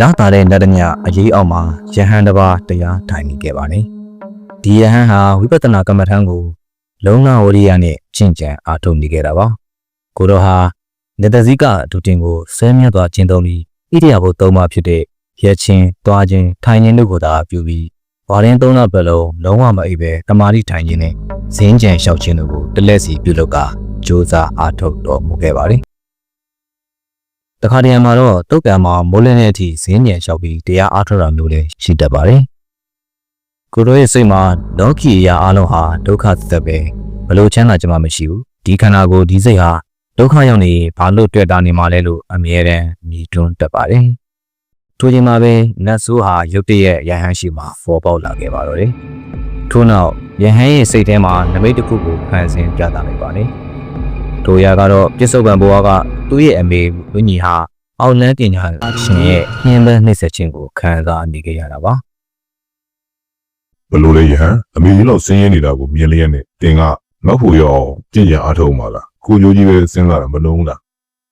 လာတာတဲ့နတ်တမြအရေးအောက်မှာယဟန်တစ်ပါးတရားထိုင်နေခဲ့ပါတယ်။ဒီယဟန်ဟာဝိပဿနာကမ္မထံကိုလုံလဝရိယနဲ့ကျင့်ကြံအားထုတ်နေခဲ့တာပါ။ကိုတော်ဟာနေတဇိကအတူတင်ကိုဆဲမြတ်စွာကျင့်သုံးပြီးဣရိယာပုသုံးပါဖြစ်တဲ့ရက်ချင်း၊တွားခြင်း၊ထိုင်ခြင်းတို့ကိုသာပြုပြီးဝါရင်သုံးလပတ်လုံးလုံးဝမအိပ်ပဲတမာတိထိုင်ခြင်းနဲ့ဇင်းကြံလျှောက်ခြင်းတို့ကိုတလက်စီပြုလုပ်ကာစ조사အားထုတ်တော်မူခဲ့ပါတယ်။ တခါတရံမှာတော့တုတ်ကံမှာမိုးလင်းတဲ့အထိဇင်းကြံလျှောက်ပြီးတရားအားထုတ်တာမျိုးလည်းရှိတတ်ပါတယ်။ကိုတို့ရဲ့စိတ်မှာလောကီအရာအလုံးဟာဒုက္ခသသက်ပဲဘလို့ချမ်းသာကြမှာမရှိဘူး။ဒီခန္ဓာကိုယ်ဒီစိတ်ဟာဒုက္ခရောက်နေဘာလို့တွေ့တာနေမှာလဲလို့အမြဲတမ်းမြည်တွန်းတတ်ပါတယ်။ထိုချိန်မှာပဲနတ်ဆိုးဟာရုတ်တရက်ရဟန်းရှိမှပေါ်ပေါက်လာခဲ့ပါတော့တယ်။ထို့နောက်ယဟန်ရဲ့စိတ်ထဲမှာနမိတ်တစ်ခုကိုဖန်ဆင်းပြသလိုက်ပါတယ်။ တို့ရကတော့ပြစ္ဆုတ်ပံဘဝကသူ့ရဲ့အမေဝိညာဉ်ဟာအောက်လန်းပညာရှင်ရဲ့ညှင်းပန်းနှိမ့်ဆက်ခြင်းကိုခံစားနေကြရတာပါဘလို့လဲယဟန်အမေကြီးလောက်ဆင်းရဲနေတာကိုမြင်လျက်နဲ့တင်ကငေါ့ဖို့ရအောင်ကြင်ကြံအားထုတ်မှာလားကိုမျိုးကြီးပဲစဉ်းစားတာမလုံးလား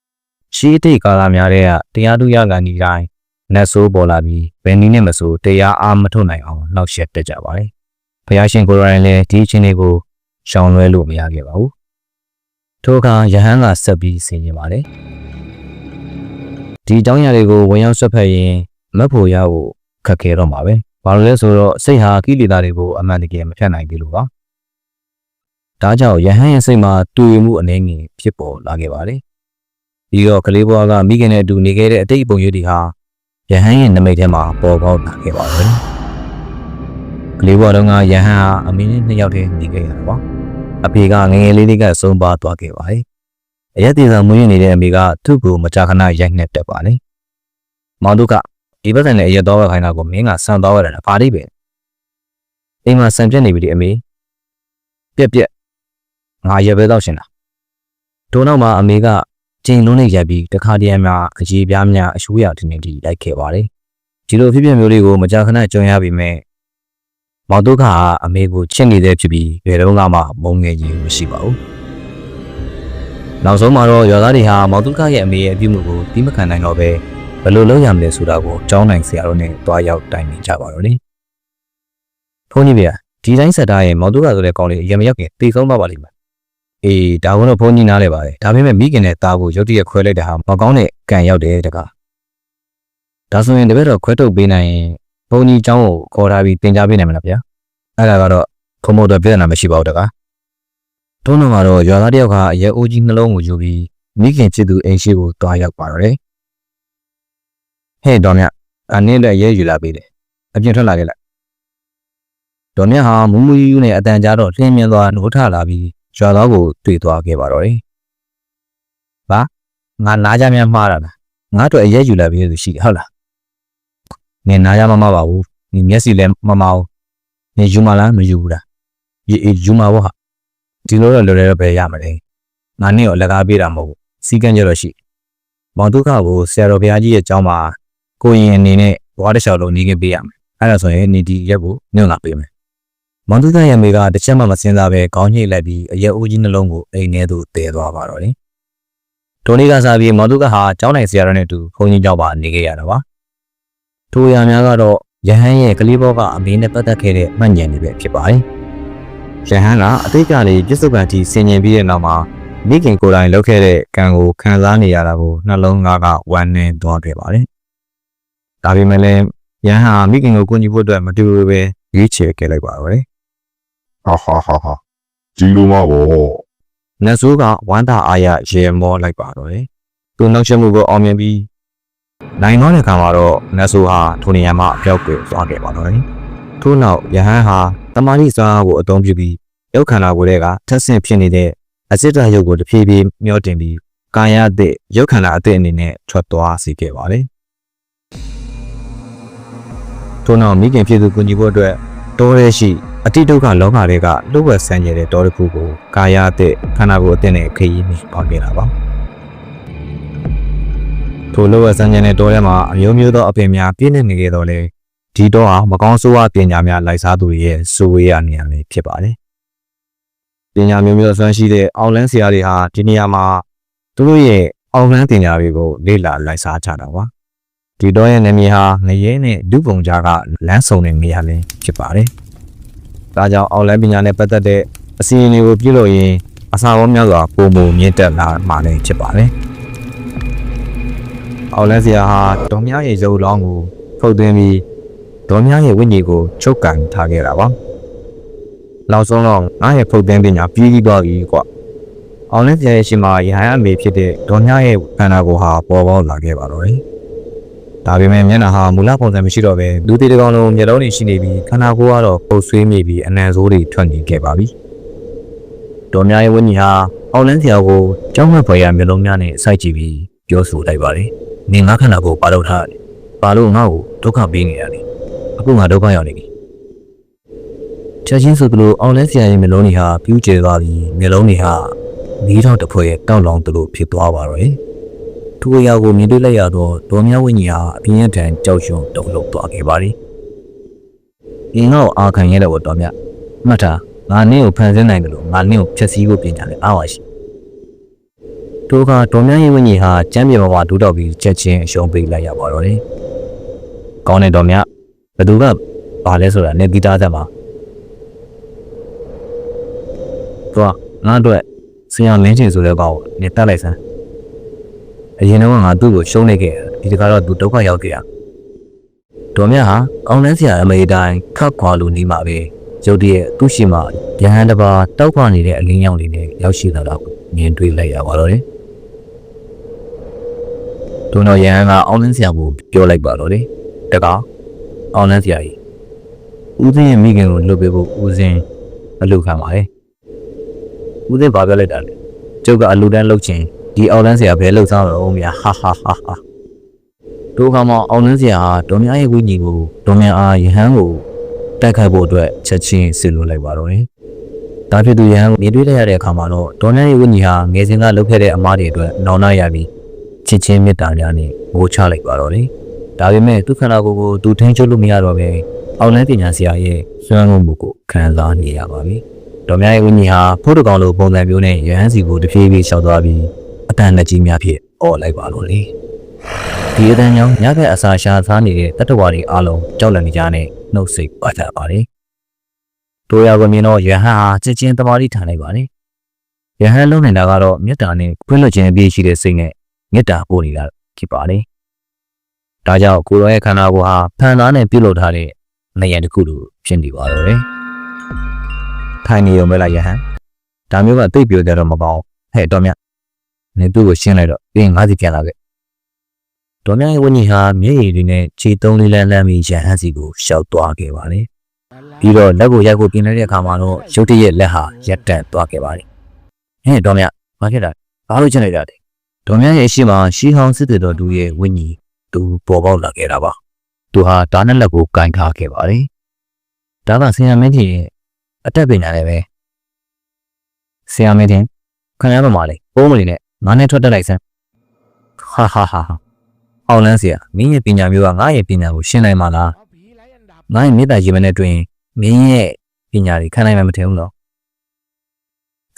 ။ရှိတိတ်ကာလများတဲ့ကတရားသူရကန်ဒီတိုင်းနတ်ဆိုးပေါ်လာပြီးဘယ်နည်းနဲ့မဆိုတရားအားမထုတ်နိုင်အောင်နှောက်ယှက်တက်ကြပါတယ်။ဘုရားရှင်ကိုယ်တိုင်လည်းဒီအချင်းလေးကိုရှောင်လွဲလို့မရခဲ့ပါဘူး။ ထိုအခါယဟန်ကဆက်ပြီးဆင်ခြင်ပါတယ်။ဒီအကြောင်းအရာတွေကိုဝင်ရောက်ဆွတ်ဖက်ရင်မက်ဖို့ရဖို့ခက်ခဲတော့မှာပဲ။ဘာလို့လဲဆိုတော့စိတ်ဟာကိလေသာတွေကိုအမှန်တကယ်မဖြတ်နိုင်သေးလို့ပါ။ဒါကြောင့်ယဟန်ရဲ့စိတ်မှာတူရမှုအနေငယ်ဖြစ်ပေါ်လာခဲ့ပါတယ်။ပြီးတော့ကလေးဘွားကမိခင်နဲ့အတူနေခဲ့တဲ့အတိတ်ပုံရိပ်တွေဟာယဟန်ရဲ့နမိတ်ထဲမှာပေါ်ပေါက်လာခဲ့ပါပဲ။ကလေးဘွားတော့ကယဟန်ဟာအမေနဲ့နှစ်ယောက်တည်းနေခဲ့ရတာပါ။ အဖေကငယ်ငယ်လေးလေးကဆုံးပါသွားခဲ့ပါတယ်။အရက်သေးဆောင်မွေးနေတဲ့အမေကသူ့ကိုမကြာခဏရိုက်နှက်တတ်ပါလေ။မောင်တို့ကဒီဘက်ကနေအရက်တော့ခိုင်းတာကိုမင်းကဆန်သွားရတာဘာလိပဲ။အိမ်မှာဆန်ပြက်နေပြီဒီအမေ။ပြက်ပြက်ငါရက်ပဲတော့ရှင်တာ။ဒိုးနောက်မှာအမေကကျင်းလုံးနဲ့ရိုက်ပြီးတခါတည်းမှာအကြီးပြားများအရှိုးရထင်းနေတီလိုက်ခဲ့ပါတယ်။ဒီလိုဖြစ်ဖြစ်မျိုးလေးကိုမကြာခဏကြုံရပြီမဲ့ မောင်တို့ကအမေကိုချစ်နေတဲ့ဖြစ်ပြီးဘယ်တော့မှမုန်းငယ်ကြီးမရှိပါဘူး။နောက်ဆုံးမှာတော့ရွာသားတွေဟာမောင်တို့ကရဲ့အမေရဲ့အပြုမှုကိုပြီးမခံနိုင်တော့ပဲဘယ်လိုလုပ်ရမလဲဆိုတာကိုကြောင်းနိုင်ဆရာတို့နဲ့တွားရောက်တိုင်ပင်ကြပါတော့လေ။ဘုန်းကြီးဗျာဒီတိုင်းဆက်သားရဲ့မောင်တို့ကဆိုတဲ့ကောင်းလေးအရင်မရောက်ခင်တေဆုံးသွားပါလိမ့်မယ်။အေးဒါကတော့ဘုန်းကြီးနားလဲပါတယ်။ဒါပေမဲ့မိခင်နဲ့သားကိုရုတ်တရက်ခွဲလိုက်တဲ့ဟာမကောင်းတဲ့ကံရောက်တယ်တကား။ဒါဆိုရင်တပည့်တော်ခွဲထုတ်ပေးနိုင်ရင် ဘုန်းကြီးเจ้าကိုခေါ်ထားပြီးတင် जा ပေးနိုင်မလားဗျာ။အဲ့ဒါကတော့ခမို့တော့ပြဿနာမရှိပါဘူးတကား။တို့တော့မှာတော့ရွာသားတယောက်ကအရဲအိုးကြီးနှလုံးကိုယူပြီးမိခင်ချစ်သူအိမ်ရှိကိုတွားရောက်ပါတော့တယ်။ဟဲ့တော်မြတ်အနည်းတဲ့ရဲယူလာပေးတယ်။အပြင်ထွက်လာခဲ့လိုက်။တော်မြတ်ဟာမူမူယူယူနဲ့အတန်ကြားတော့လင်းမြင်သွားနိုးထလာပြီးရွာသားကိုတွေ့သွားခဲ့ပါတော့တယ်။ဘာငါနားကြမြမှားတာလား။ငါတို့အရဲယူလာပေးလို့ရှိတယ်ဟုတ်လား။ နင်နားကြမမပါဘူး။နင်မျက်စိလည်းမမအောင်။နင်ယူမလားမယူဘူးလား။အေးအေးယူမှာပေါ့ဟာ။ဒီလိုတော့လွယ်လွယ်တော့ပဲရမှာလေ။ငါနဲ့ရောလက်ကားပေးတာမဟုတ်ဘူး။စီကံကြတော့ရှိ။မောင်ဒုက္ခကိုဆရာတော်ဘုရားကြီးရဲ့အကြောင်းမှာကိုရင်အနေနဲ့ဘဝတစ်လျှောက်လုံးနေခဲ့ပေးရမယ်။အဲ့ဒါဆိုရင်နေဒီရက်ကိုညွှန်လာပေးမယ်။မောင်ဒုက္ခရဲ့အမေကတစ်ချက်မှမစင်စားပဲခေါင်းညှိလိုက်ပြီးအရက်အိုးကြီးနှလုံးကိုအိမ်ထဲသို့တည်သွားပါတော့တယ်။ဒိုနီကစားပြီးမောင်ဒုက္ခဟာကျောင်းနိုင်ဆရာတော်နဲ့အတူဘုန်းကြီးကျောင်းပါနေခဲ့ရတာပါ။ ထိုရာများကတော့ယဟန်ရဲ့ကလေးဘောကအမေနဲ့ပတ်သက်ခဲ့တဲ့မှတ်ဉာဏ်တွေပဲဖြစ်ပါတယ်။ယဟန်ကအတိတ်ကလေးပြစ္ဆုတ်ကံတီဆင်ញင်ပြီးတဲ့နောက်မှာမိခင်ကိုယ်တိုင်လုပ်ခဲ့တဲ့ကံကိုခံစားနေရတာကိုနှလုံးသားကဝမ်းနည်းသွားခဲ့ပါတယ်။ဒါပေမဲ့လည်းယဟန်ဟာမိခင်ကိုကူညီဖို့အတွက်မတူဘူးပဲရွေးချယ်ခဲ့လိုက်ပါတော့တယ်ဟာဟာဟာဟာကြီးလို့မပေါ့။နတ်ဆိုးကဝမ်းသာအားရရေမောလိုက်ပါတော့တယ်။သူနှောက်ယှက်မှုကိုအောင်မြင်ပြီး နိုင်တော့တဲ့ခါမှာတော့နတ်ဆိုးဟာထိုနေရာမှာအပြောက်ကွယ်သွားခဲ့ပါတော့တယ်။ထို့နောက်ယဟန်ဟာတမာတိစွမ်းအားကိုအသုံးပြုပြီးရုပ်ခန္ဓာကိုယ်တွေကထက်ဆင့်ဖြစ်နေတဲ့အစစ်တရုပ်ကိုတဖြည်းဖြည်းမျောတင်ပြီးကာယအသည့်ရုပ်ခန္ဓာအသည့်အနေနဲ့ထွက်သွားစေခဲ့ပါတယ်။ထို့နောက်မိခင်ဖြစ်သူကူညီဖို့အတွက်တောရဲရှိအတိဒုက္ခလောကတွေကလှုပ်ဝက်ဆန်းကျင်တဲ့တောတစ်ခုကိုကာယအသည့်ခန္ဓာကိုယ်အသည့်နဲ့ခရီးမီပေါခဲ့တာပါ။ ထိုလှုပ်ဝက်ဆန်းကျင်တဲ့တောထဲမှာအမျိုးမျိုးသောအပင်များပြည့်နေနေခဲ့တော့လေဒီတော့ဟာမကောင်းဆိုးဝါးပညာများလိုက်စားသူတွေရဲ့စိုးဝေးရနေရလေးဖြစ်ပါတယ်။ပညာမျိုးမျိုးဆွမ်းရှိတဲ့အောင်လန်းဆရာတွေဟာဒီနေရာမှာသူတို့ရဲ့အောင်လန်းပညာတွေကိုလေ့လာလိုက်စားကြတာပါဒီတော့ရဲ့နေမြေဟာငရဲနဲ့ဒုပုံကြားကလမ်းဆုံတဲ့နေရာလေးဖြစ်ပါတယ်။ဒါကြောင့်အောက်လန်းပညာနဲ့ပတ်သက်တဲ့အစီအစဉ်တွေကိုပြုလုပ်ရင်အစာပေါင်းများစွာပုံမမြင့်တက်လာမှာလည်းဖြစ်ပါတယ်။ အောက်လန်းစရာဟာဒေါ်မြရဲ့ရုပ်လောင်းကိုဖုတ်သွင်းပြီးဒေါ်မြရဲ့ဝိညာဉ်ကိုချုပ်ကန်ထားခဲ့တာပါ။နောက်ဆုံးတော့ငါရဲ့ဖုတ်သွင်းပညာပြီးပြီးသွားပြီကွာ။အောင်လင်းစရာရဲ့ရှင်မာရဟန်းအမေဖြစ်တဲ့ဒေါ်မြရဲ့ခန္ဓာကိုယ်ဟာပေါ်ပေါက်လာခဲ့ပါတော့တယ်။ဒါပေမဲ့မျက်နှာဟာမူလပုံစံမရှိတော့ပဲလူသေးတစ်ကောင်လုံးမျက်လုံးတွေရှိနေပြီးခန္ဓာကိုယ်ကတော့ပုတ်ဆွေးမိပြီးအနံဆိုးတွေထွက်နေခဲ့ပါပြီ။ဒေါ်မြရဲ့ဝိညာဉ်ဟာအောင်လင်းစရာကိုကြောက်မက်ဖွယ်ရမျက်လုံးများနဲ့စိုက်ကြည့်ပြီးပြောဆိုလိုက်ပါတယ်။ နေငါခန္ဓာကိုယ်ပါတော့ထားတယ်။ဘာလို့ငါ့ကိုဒုက္ခပေးနေရလဲ။အခုငါဒုက္ခရောက်နေပြီ။ချက်ချင်းဆိုသလိုအောင်လင်းစရာရဲ့မျက်လုံးတွေဟာပြူးကျဲသွားပြီးမျက်လုံးတွေဟာမီးတော့တစ်ဖွဲတောက်လောင်သလိုဖြစ်သွားပါတော့တယ်။ထိုအရာကိုမြင်တွေ့လိုက်ရတော့ဒေါ်မြဝိညာဉ်ဟာအပြင်းအထန်ကြောက်ရွံ့တုန်လှုပ်သွားခဲ့ပါသည်။ဒီငါ့ကိုအာခံရတဲ့ဘော်တော်မြမှတ်ထားငါနင့်ကိုဖန်ဆင်းနိုင်တယ်လို့ငါနင့်ကိုဖျက်ဆီးဖို့ပြင်ကြတယ်အားပါရှိ။ တို့ကဒေါ်မြရဲ့ဝိညာဉ်ဟာကျမ်းပြေပေါ်မှာဒူးတော့ပြီးချက်ချင်းအရှုံးပေးလိုက်ရပါတော့တယ်။ကောင်းတဲ့ဒေါ်မြဘသူကဘာလဲဆိုတာနေပြီးသားသက်မှာတော့ငါတို့ဆရာလင်းချင်ဆိုတဲ့ကောင်ကိုနေတက်လိုက်စမ်းအရင်တော့ငါသူ့ကိုရှုံးနေခဲ့တယ်ဒီတခါတော့သူဒုက္ခရောက်ခဲ့ရဒေါ်မြဟာအောင်လန်းဆရာအမေတိုင်းခတ်ခွာလို့နေမှာပဲရုတ်တရက်သူ့ရှိမှရဟန်းတစ်ပါးတောက်ခွာနေတဲ့အလင်းရောင်လေးနဲ့ရောက်ရှိလာတော့မြင်တွေ့လိုက်ရပါတော့တယ် တို့တော့ရဟန်းကအောင်လန်းဆရာကိုပြောလိုက်ပါတော့တယ်တကောင်အောင်လန်းဆရာကြီးဦးသိန်းရဲ့မိခင်ကိုလွတ်ပေးဖို့ဦးစင်းအလုပ်ခံပါတယ်ဦးသိန်းဘာပြောလိုက်တာလဲကျုပ်ကအလူတန်းလှုပ်ချင်ဒီအောင်လန်းဆရာဘယ်လှုပ်ဆောင်တော့မြာဟာဟာဟာဟာတို့ကမှအောင်လန်းဆရာဟာဒေါ်မြရဲ့ဝိညာဉ်ကိုဒေါ်မြအားယဟန်ကိုတိုက်ခိုက်ဖို့အတွက်ချက်ချင်းဆစ်လို့လိုက်ပါတော့တယ်ဒါဖြစ်သူယဟန်ကိုမြင်တွေ့လိုက်ရတဲ့အခါမှာတော့ဒေါ်မြရဲ့ဝိညာဉ်ဟာငယ်စဉ်ကလှုပ်ခဲ့တဲ့အမားတွေအတွက်နောင်နာရပြီး ချစ်ချင်းမေတ္တာများနဲ့ငိုချလိုက်ပါတော့တယ်ဒါပေမဲ့သူခန္ဓာကိုယ်ကိုသူထိန်းချုပ်လို့မရတော့ပဲအောင်လန်းပညာဆရာရဲ့စွမ်းလုံးမှုကိုခံစားနေရပါပြီ။ဒေါ်မြရဲ့ဝိညာဉ်ဟာဖို့တကောင်လိုပုံစံမျိုးနဲ့ရဟန်းစီကိုတဖြည်းဖြည်းရှောက်သွားပြီးအတန်လက်ကြီးများဖြင့်អော်လိုက်ပါလို့လေ။ဒီအတန်ကြောင့်ညဘက်အစာရှာစားနေတဲ့တတ္တဝါတွေအားလုံးကြောက်လန့်နေကြတဲ့နှုတ်ဆက်ပတ်သက်ပါတယ်။တို့ရကိုမြင်တော့ယဟန်ဟာချစ်ချင်းတမာတိထန်လိုက်ပါတယ်။ယဟန်လုံးနေတာကတော့မေတ္တာနဲ့ခွင့်လွှတ်ခြင်းအပြည့်ရှိတဲ့စိတ်နဲ့ မေတ္တာပို့နေတာဖြစ်ပါတယ်။ဒါကြောင့်ကိုရောရဲ့ခန္ဓာကိုယ်ဟာဖန်သားနဲ့ပြုလုပ်ထားတဲ့နေရာတစ်ခုလိုဖြစ်နေပါတော့တယ်။ထိုင်နေရုံပဲလားယဟန်။ဒါမျိုးကတိတ်ပြောကြတော့မပေါအောင်ဟဲ့တော်မြတ်နေသူ့ကိုရှင်းလိုက်တော့ပြီးရင်ငါးစီပြန်လာခဲ့။တော်မြတ်ရဲ့ဝိညာဉ်ဟာမျက်ရည်တွေနဲ့ခြေသုံးလေးလန်းလန်းပြီးယဟန်စီကိုရှောက်သွားခဲ့ပါတယ်။ပြီးတော့လက်ကိုရိုက်ကိုပြင်လိုက်တဲ့အခါမှာတော့ရုတ်တရက်လက်ဟာရက်တန့်သွားခဲ့ပါတယ်။ဟဲ့တော်မြတ်ဘာဖြစ်တာလဲဘာလို့ချင်လိုက်တာလဲ။ တော်မြတ်ရဲ့ရှေ့မှာရှီဟောင်းစစ်တဲ့တော်သူရဲ့ဝိညာဉ်သူပေါ်ပေါက်လာခဲ့တာပါ။သူဟာဒါနဲ့လက်ကိုကင်ထားခဲ့ပါတယ်။ဒါကဆရာမင်းကြီးရဲ့အတက်ပညာလည်းပဲဆရာမင်းတင်ခင်ဗျားမမလေးပုံးမလေးနဲ့ငါနဲ့ထွက်တက်လိုက်စမ်းဟာဟာဟာဟာအောင်လန်းဆရာမင်းရဲ့ပညာမျိုးကငါရဲ့ပညာကိုရှင်းနိုင်မှာလားငါရဲ့မေတ္တာရှင်မနဲ့တွင်မင်းရဲ့ပညာတွေခံနိုင်မှာမထင်ဘူးနော်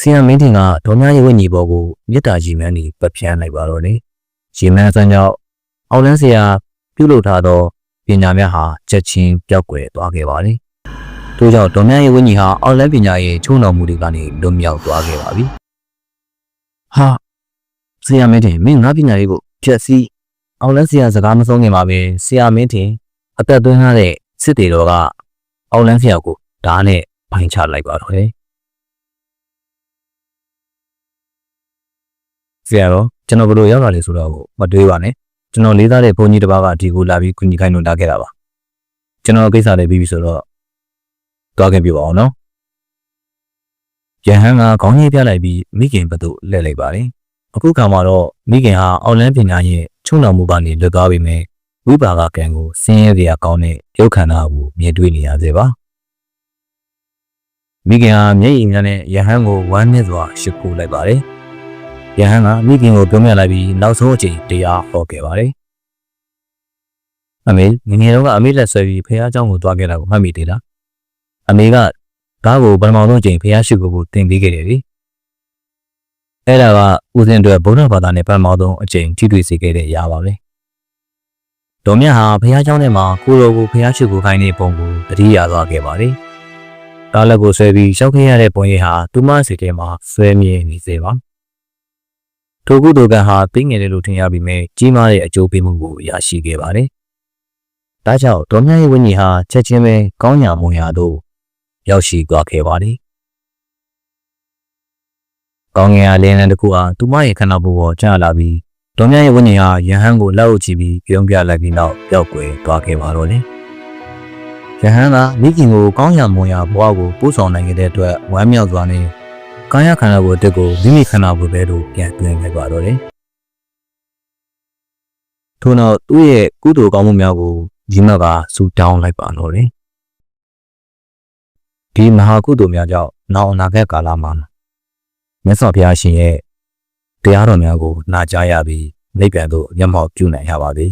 ဆရာမင်းတင်ကဒေါ်မြရဲ့ဝိညာဉ်ဘောကိုမေတ္တာရှင်မန်းကြီးပတ်ဖြန်းလိုက်ပါတော့လေရှင်မန်းစံကြောင့်အောင်လန်းဆရာပြုလုပ်ထားသောပညာများဟာချက်ချင်းပျောက်ကွယ်သွားခဲ့ပါတယ်။ထို့ကြောင့်ဒေါ်မြရဲ့ဝိညာဉ်ဟာအောင်လန်းပညာရဲ့ချုံတော်မူတွေကနေလွတ်မြောက်သွားခဲ့ပါပြီ။ဟာဆရာမင်းတင်မင်းငါပညာရေးကိုဖြည့်ဆည်းအောင်လန်းဆရာစကားမဆုံးခင်ပါပဲဆရာမင်းတင်အသက်သွင်းထားတဲ့စစ်တေတော်ကအောင်လန်းဆရာကိုဓာတ်နဲ့ပိုင်းချလိုက်ပါတော့တယ်။ ဆရာတော်ကျွန်တော်ဘယ်လိုရောက်လာလဲဆိုတော့မတွေးပါနဲ့။ကျွန်တော်လေးစားတဲ့ဘုန်းကြီးတစ်ပါးကဒီကိုလာပြီးကူညီခိုင်းလို့လာခဲ့တာပါကျွန်တော်ကိစ္စလေးပြီးပြီဆိုတော့တွားခင်ပြပါအောင်နော်ယဟန်ကခေါင်းကြီးပြလိုက်ပြီးမိခင်ဘက်သို့လှည့်လိုက်ပါတယ်အခုခါမှာတော့မိခင်ဟာအောက်လန်းပညာရဲ့ချုံတော်မူကနေလွတ်သွားပြီမဲ့ဝိပါကကံကိုဆင်းရဲစရာကောင်းတဲ့ရုပ်ခန္ဓာကိုမြင်တွေ့နေရသေးပါမိခင်ဟာမျက်ရည်များနဲ့ယဟန်ကိုဝမ်းနည်းစွာရှ िख ိုးလိုက်ပါတယ် ယဟန်ကမိခင်ကိုပြောမြလိုက်ပြီးနောက်ဆုံးအချိန်တရားဟောခဲ့ပါတယ်အမေငယ်ငယ်တုန်းကအမေလက်ဆွဲပြီးဖះเจ้าကိုသွားခဲ့တာကိုမှတ်မိသေးလားအမေကကားကိုပထမဆုံးအချိန်ဖះရှိကိုကိုတင်ပေးခဲ့တယ်လေအဲ့ဒါကဦးစင်အတွက်ဗုဒ္ဓဘာသာနဲ့ပထမဆုံးအချိန်ထိတွေ့စေခဲ့တဲ့အရာပါပဲ တော်မြတ်ဟာဘုရားကျောင်းထဲမှာကိုတော်ကိုဘုရားရှိခိုးခိုင်းတဲ့ပုံကိုတတိယသွားခဲ့ပါတယ်။တားလက်ကိုဆွဲပြီးရှောက်ခဲ့ရတဲ့ပုံရိပ်ဟာသူမစီထဲမှာဆွဲမြဲနေစေပါ။ ထိုကုသိုလ်ကံဟာသိငယ်တယ်လို့ထင်ရပြီးမြဲကြီးမားတဲ့အကျိုးပေးမှုကိုရရှိခဲ့ပါတယ်။ဒါကြောင့်တော်မြတ်ရဲ့ဝိညာဉ်ဟာချက်ချင်းပဲကောင်းညာမွန်ရာသို့ရောက်ရှိသွားခဲ့ပါတယ်။ကောင်းငယ်အလင်းတဲ့တစ်ခုဟာသူမရဲ့ခန္ဓာကိုယ်ပေါ်ကျလာပြီးတော်မြတ်ရဲ့ဝိညာဉ်ဟာယဟန်ကိုလက်အုပ်ချပြီးပြုံးပြလိုက်ပြီးနောက်ပျောက်ကွယ်သွားခဲ့ပါတော့တယ်။ယဟန်ကမိခင်ကိုကောင်းရာမွန်ရာဘဝကိုပို့ဆောင်နိုင်ခဲ့တဲ့အတွက်ဝမ်းမြောက်စွာနဲ့ ကာယခန္ဓာကိုယ်အတက်ကိုမိမိခန္ဓာကိုယ်ပဲလို့ပြန်ပြင်လိုက်ပါတော့တယ်။ထို့နောက်သူ့ရဲ့ကုသိုလ်ကောင်းမှုများကိုဒီမတ်ကဆူတောင်းလိုက်ပါတော့တယ်။ဒီမဟာကုသိုလ်များကြောင့်နောက်အနာဂတ်ကာလမှာမြတ်စွာဘုရားရှင်ရဲ့တရားတော်များကိုနာကြားရပြီးနိဗ္ဗာန်သို့မျက်မှောက်ပြုနိုင်ရပါသည်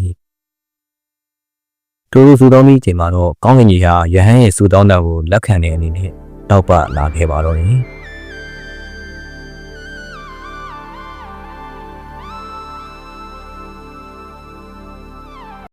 ။ထိုလိုဆုတောင်းပြီးချိန်မှာတော့ကောင်းကင်ကြီးဟာယဟန်ရဲ့ဆုတောင်းတာကိုလက်ခံတဲ့အနေနဲ့တောက်ပလာခဲ့ပါတော့တယ်။